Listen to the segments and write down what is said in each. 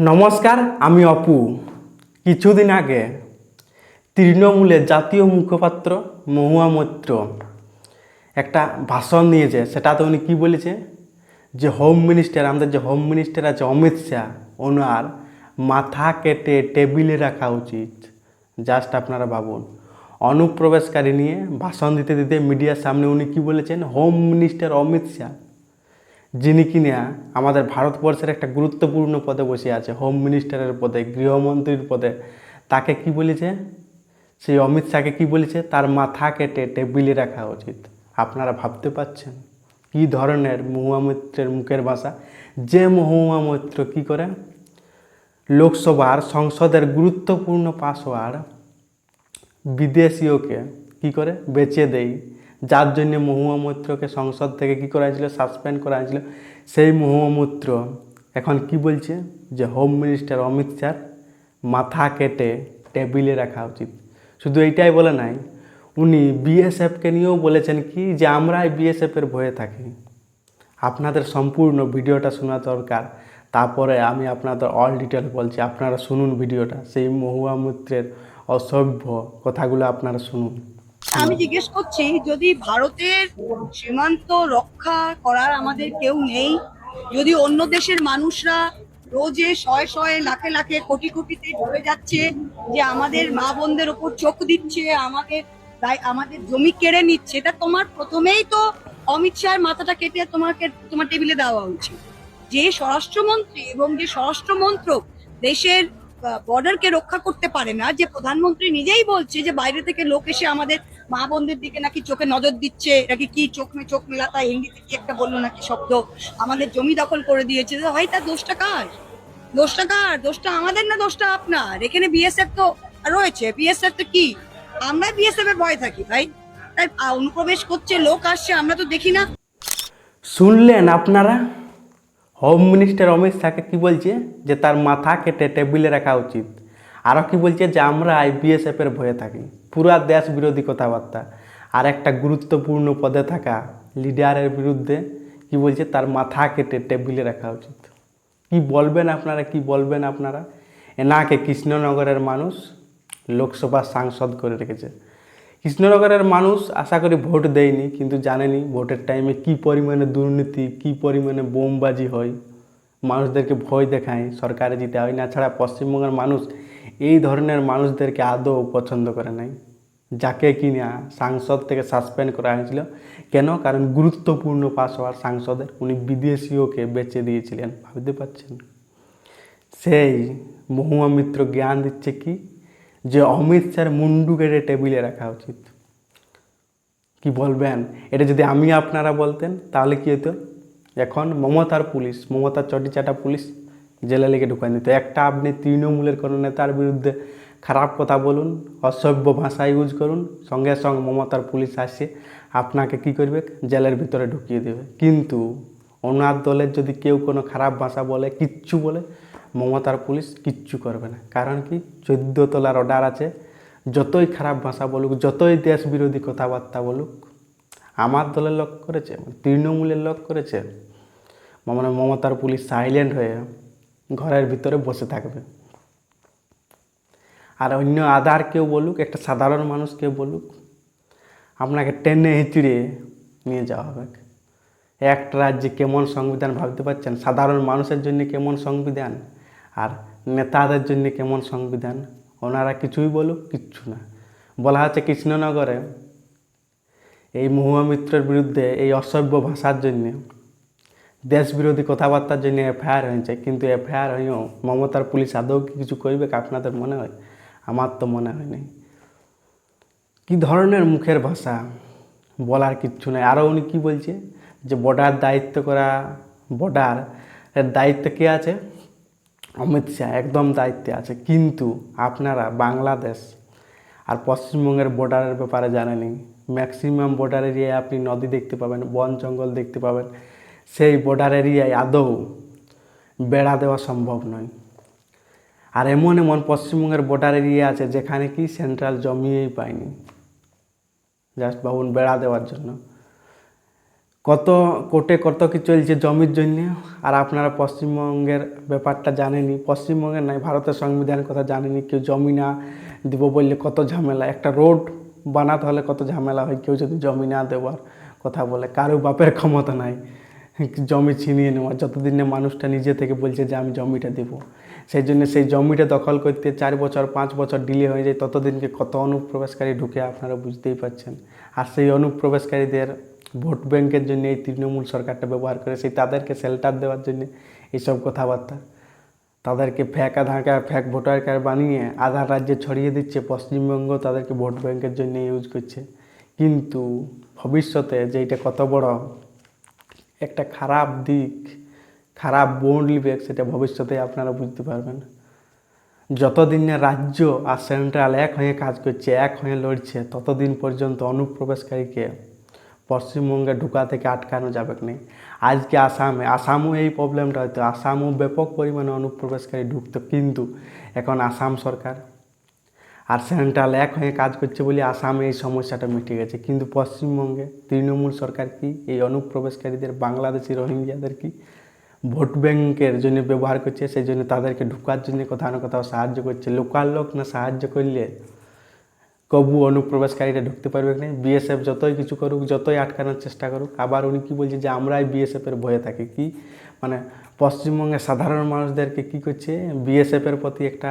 নমস্কার, আমি অপু। কিছুদিন আগে তৃণমূলের জাতীয় মুখপাত্র মহুয়া মৈত্র একটা ভাষণ দিয়েছে সেটাতে উনি কী বলেছে? যে হোম মিনিস্টার আমাদের যে হোম মিনিস্টার আছে অমিত শাহ, ওনার মাথা কেটে টেবিলে রাখা উচিত। জাস্ট আপনারা ভাবুন। অনুপ্রবেশকারী নিয়ে ভাষণ দিতে দিতে মিডিয়ার সামনে উনি কী বলেছেন? Home minister Amit Shah. যিনি কিনা আমাদের ভারতবর্ষের একটা গুরুত্বপূর্ণ পদে বসে আছে হোম মিনিস্টারের পদে, গৃহমন্ত্রীর পদে। তাকে কি বলেছে? সেই অমিত শাহকে কি বলেছে? তার মাথা কেটে টেবিলে রাখা উচিত। আপনারা ভাবতে পাচ্ছেন কি ধরনের মহুয়া মৈত্রের মুখের ভাষা? যে মহুয়া মৈত্র কি করে? লোকসভার সংসদের গুরুত্বপূর্ণ পাসওয়ার্ড বিদেশীয়কে কি করে? বেচে দেই যার জন্য মহুয়া মৈত্রকে সংসদ থেকে কি করা হয়েছিল? সাসপেন্ড করা হয়েছিল। সেই মহুয়া এখন কি বলছে? যে হোম মিনিস্টার অমিত শাহ মাথা কেটে টেবিলে রাখা উচিত। শুধু এইটাই বলে নাই, উনি বিএসএফকে নিয়েও বলেছেন কি যে আমরাই বিএসএফের ভয়ে থাকি। আপনাদের সম্পূর্ণ ভিডিওটা শোনা দরকার। তারপরে আমি আপনাদের অল ডিটেল বলছি, আপনারা শুনুন ভিডিওটা। সেই মহুয়া মৈত্রের অসভ্য কথাগুলো আপনারা শুনুন। আমি জিজ্ঞেস করছি, যদি ভারতের সীমান্ত রক্ষা করার আমাদের কেউ নেই, যদি অন্য দেশের মানুষরা রোজে শয়ে শয়ে লাখে লাখে কোটি কোটিতে ঢুকে যাচ্ছে, যে আমাদের মা বোনদের ওপর চোখ দিচ্ছে, আমাদের তাই আমাদের জমি কেড়ে নিচ্ছে, এটা তোমার প্রথমেই তো অমিত শাহের মাথাটা কেটে তোমাকে, তোমার টেবিলে দেওয়া উচিত। যে স্বরাষ্ট্রমন্ত্রী এবং যে স্বরাষ্ট্রমন্ত্রক দেশের বর্ডারকে রক্ষা করতে পারে না, যে প্রধানমন্ত্রী নিজেই বলছে যে বাইরে থেকে লোক এসে আমাদের মা বোনদের দিকে নাকি চোখে নজর দিচ্ছে নাকি কি চোখ মে চোখ মেলাতা হিন্দিতে কি একটা বলল নাকি শব্দ আমাদের জমি দখল করে দিয়েছে ভাই তার দোষটা কার? দোষটা কার? দোষটা আমাদের না দোষটা আপনার? এখানে বিএসএফ তো রয়েছে বিএসএফ তো কি? আমরা বিএসএফ এর ভয় থাকি ভাই। তাই অনুপ্রবেশ করছে, লোক আসছে, আমরা তো দেখি না। শুনলেন আপনারা? হোম মিনিস্টার অমিত শাহকে কি বলছে? যে তার মাথা কেটে টেবিলে রাখা উচিত। আরও কী বলছে? যে আমরা বিএসএফের ভয়ে থাকি। পুরা দেশ বিরোধী কথাবার্তা। আর একটা গুরুত্বপূর্ণ পদে থাকা লিডারের বিরুদ্ধে কি বলছে? তার মাথা কেটে টেবিলে রাখা উচিত। কি বলবেন আপনারা? কি বলবেন আপনারা? এনাকে কৃষ্ণনগরের মানুষ লোকসভা সাংসদ করে রেখেছে। কৃষ্ণনগরের মানুষ আশা করি ভোট দেয়নি, কিন্তু জানেনি ভোটের টাইমে কি পরিমাণে দুর্নীতি, কি পরিমাণে বোমবাজি হয়। মানুষদেরকে ভয় দেখায়, সরকারে জিতে হয় না ছাড়া পশ্চিমবঙ্গের মানুষ এই ধরনের মানুষদেরকে আদৌ পছন্দ করে নাই। যাকে কিনা সাংসদ থেকে সাসপেন্ড করা হয়েছিল। কেন? কারণ গুরুত্বপূর্ণ পাস হওয়ার সাংসদের উনি বিদেশীয়কে বেচে দিয়েছিলেন, ভাবতে পারছেন? সেই মহুয়া মিত্র জ্ঞান দিচ্ছে কি? যে অমিত শাহর মুন্ডু কেটে টেবিলে রাখা উচিত। কি বলবেন? এটা যদি আমি আপনারা বলতেন, তাহলে কি হতো? এখন মমতার পুলিশ, মমতার চটিচাটা পুলিশ জেলে লেগে ঢুকাই দিত একটা আপনি তৃণমূলের কোনো নেতার বিরুদ্ধে খারাপ কথা বলুন, অসভ্য ভাষা ইউজ করুন, সঙ্গে সঙ্গে মমতার পুলিশ আসে, আপনাকে কি করবে? জেলের ভিতরে ঢুকিয়ে দেবে। কিন্তু ওনার দলের যদি কেউ কোনো খারাপ ভাষা বলে, কিচ্ছু বলে মমতার পুলিশ কিচ্ছু করবে না। কারণ কি? চোদ্দ তলার অর্ডার আছে। যতই খারাপ ভাষা বলুক, যতই দেশ বিরোধী কথাবার্তা বলুক, আমার দলের লোক করেছে, তৃণমূলের লোক করেছে। মানে মমতার পুলিশ সাইলেন্ট হয়ে ঘরের ভিতরে বসে থাকবে। আর অন্য আধার কেউ বলুক, একটা সাধারণ মানুষ কেউ বলুক, আপনাকে টেনে হিচড়ে নিয়ে যাওয়া হবে। একটা রাজ্যে কেমন সংবিধান ভাবতে পারছেন? সাধারণ মানুষের জন্য কেমন সংবিধান? আর নেতাদের জন্য কেমন সংবিধান? ওনারা কিছুই বলুক, কিচ্ছু না। বলা হচ্ছে কৃষ্ণনগরে এই মহুয়া মিত্রের বিরুদ্ধে এই অসভ্য ভাষার জন্য দেশ বিরোধী কথাবার্তার জন্য এফআইআর হয়েছে। কিন্তু এফআইআর হয়েও মমতার পুলিশ আদৌ কি কিছু করবে আপনাদের মনে হয়? আমার তো মনে হয় নাই। কি ধরনের মুখের ভাষা? বলার কিচ্ছু নাই। আরও উনি কী বলছে? যে বর্ডার দায়িত্ব করা বর্ডার এর দায়িত্ব কে আছে? অমিত শাহ একদম দায়িত্বে আছে। কিন্তু আপনারা বাংলাদেশ আর পশ্চিমবঙ্গের বর্ডারের ব্যাপারে জানেনি ম্যাক্সিমাম বর্ডার এরিয়ায় আপনি নদী দেখতে পাবেন, বন জঙ্গল দেখতে পাবেন। সেই বর্ডার এরিয়ায় আদৌ বেড়া দেওয়া সম্ভব নয়। আর এমন এমন পশ্চিমবঙ্গের বর্ডার এরিয়া আছে যেখানে কি সেন্ট্রাল জমিয়েই পায়নি। জাস্ট বাবুন বেড়া দেওয়ার জন্য। কত কোর্টে কত কি চলছে জমির জন্য, আর আপনারা পশ্চিমবঙ্গের ব্যাপারটা জানেনি পশ্চিমবঙ্গের নাই, ভারতের সংবিধানের কথা জানেনি কেউ জমি না দিব বললে কত ঝামেলা। একটা রোড বানাতে হলে কত ঝামেলা হয়, কেউ যদি জমি না দেওয়ার কথা বলে, কারও বাপের ক্ষমতা নাই। জমি ছিনিয়ে নেওয়া যতদিন না মানুষটা নিজে থেকে বলছে যে আমি জমিটা দেবো। সেই জন্য সেই জমিটা দখল করতে চার বছর, পাঁচ বছর ডিলে হয়ে যায়, ততদিনকে কত অনুপ্রবেশকারী ঢুকে আপনারা বুঝতেই পারছেন। আর সেই অনুপ্রবেশকারীদের ভোট ব্যাংকের জন্য এই তৃণমূল সরকারটা ব্যবহার করে সেই তাদেরকে শেল্টার দেওয়ার জন্য এইসব কথাবার্তা। তাদেরকে fake Aadhaar card fake voter card বানিয়ে আধার রাজ্যে ছড়িয়ে দিচ্ছে, পশ্চিমবঙ্গ তাদেরকে ভোট ব্যাংকের জন্য ইউজ করছে। কিন্তু ভবিষ্যতে যে এটা কত বড় একটা খারাপ দিক, খারাপ বোন লিবে সেটা ভবিষ্যতে আপনারা বুঝতে পারবেন। যতদিন না রাজ্য আর সেন্ট্রাল এক হয়ে কাজ করছে, এক হয়ে লড়ছে, ততদিন পর্যন্ত অনুপ্রবেশকারীকে পশ্চিমবঙ্গে ঢুকা থেকে আটকানো যাবে না আজকে আসামে, আসামও এই প্রবলেমটা হয়তো, আসামও ব্যাপক পরিমাণে অনুপ্রবেশকারী ঢুকতো কিন্তু এখন আসাম সরকার আর সেন্ট্রাল এক হয়ে কাজ করছে বলে আসামে এই সমস্যাটা মিটে গেছে। কিন্তু পশ্চিমবঙ্গে তৃণমূল সরকার কি, এই অনুপ্রবেশকারীদের, বাংলাদেশি রোহিঙ্গিয়াদের কি ভোট ব্যাংকের জন্য ব্যবহার করছে? সেই জন্য তাদেরকে ঢুকার জন্য কোথাও না কোথাও সাহায্য করছে। লোকাল লোক না সাহায্য করলে কবু অনুপ্রবেশকারীরা ঢুকতে পারবে না? বিএসএফ যতই কিছু করুক, যতই আটকানোর চেষ্টা করুক, আবার উনি কি বলছে যে আমরাই বিএসএফের ভয়ে থাকি? কি? মানে পশ্চিমবঙ্গের সাধারণ মানুষদেরকে কি করছে? বিএসএফের প্রতি একটা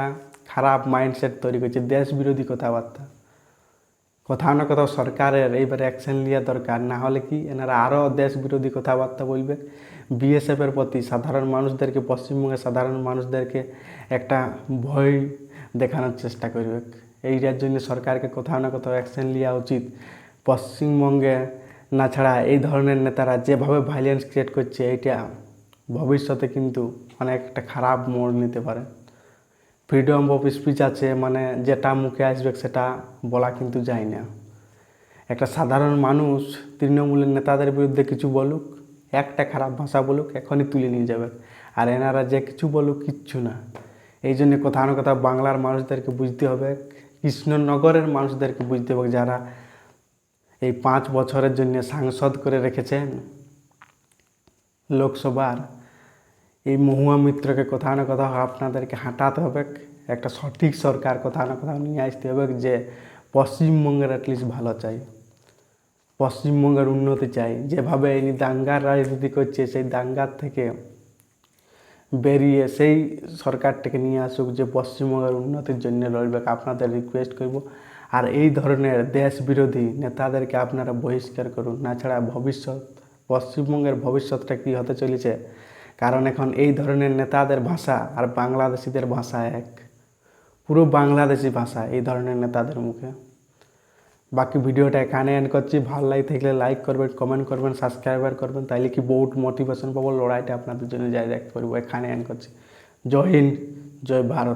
খারাপ মাইন্ডসেট তৈরি করছে দেশ বিরোধী কথাবার্তা। কোথাও না কোথাও সরকারের এইবার অ্যাকশন নেওয়া দরকার। না হলে কি এনারা আরও দেশ বিরোধী কথাবার্তা বলবে? বিএসএফের প্রতি সাধারণ মানুষদেরকে, পশ্চিমবঙ্গের সাধারণ মানুষদেরকে একটা ভয় দেখানোর চেষ্টা করবে। এইটার জন্য সরকারকে কোথাও না কোথাও অ্যাকশন নেওয়া উচিত। পশ্চিমবঙ্গে না ছাড়া এই ধরনের নেতারা যেভাবে ভাইলেন্স ক্রিয়েট করছে এইটা ভবিষ্যতে কিন্তু অনেক একটা খারাপ মোড় নিতে পারে। ফ্রিডম অফ স্পিচ আছে মানে যেটা মুখে আসবে সেটা বলা কিন্তু যায় না। একটা সাধারণ মানুষ তৃণমূলের নেতাদের বিরুদ্ধে কিছু বলুক, একটা খারাপ ভাষা বলুক, এখনই তুলে নিয়ে যাবে। আর এনারা যে কিছু বলুক, কিচ্ছু না। এই জন্য কোথাও না কোথাও বাংলার মানুষদেরকে বুঝতে হবে কৃষ্ণনগরের মানুষদেরকে বুঝতে হবে যারা এই পাঁচ বছরের জন্য সাংসদ করে রেখেছেন লোকসভার। এই মহুয়া মিত্রকে কোথাও না কোথাও আপনাদেরকে হাঁটাতে হবে। একটা সঠিক সরকার কোথাও না কোথাও নিয়ে আসতে হবে যে পশ্চিমবঙ্গের অ্যাটলিস্ট ভালো চাই। পশ্চিমবঙ্গের উন্নতি চাই। যেভাবে ইনি দাঙ্গার রাজনীতি করছে, সেই দাঙ্গার থেকে বেরিয়ে সেই সরকারটাকে নিয়ে আসুক যে পশ্চিমবঙ্গের উন্নতির জন্য লড়বে, আপনাদের রিকোয়েস্ট করব। আর এই ধরনের দেশ বিরোধী নেতাদেরকে আপনারা বহিষ্কার করুন। না ছাড়া ভবিষ্যৎ, পশ্চিমবঙ্গের ভবিষ্যৎটা কী হতে চলেছে? কারণ এখন এই ধরনের নেতাদের ভাষা আর বাংলাদেশিদের ভাষা এক। পুরো বাংলাদেশি ভাষা এই ধরনের নেতাদের মুখে। বাকি ভিডিওটা এখানে এন্ড করছি। ভালো লাগে থাকলে লাইক করবেন কমেন্ট করবেন সাবস্ক্রাইবার করবেন। তাইলে কি বহুত মোটিভেশন পাবো লড়াইটা আপনাদের জন্য যাই দেখতে পারব। এখানে এন্ড করছি। জয় হিন্দ, জয় ভারত।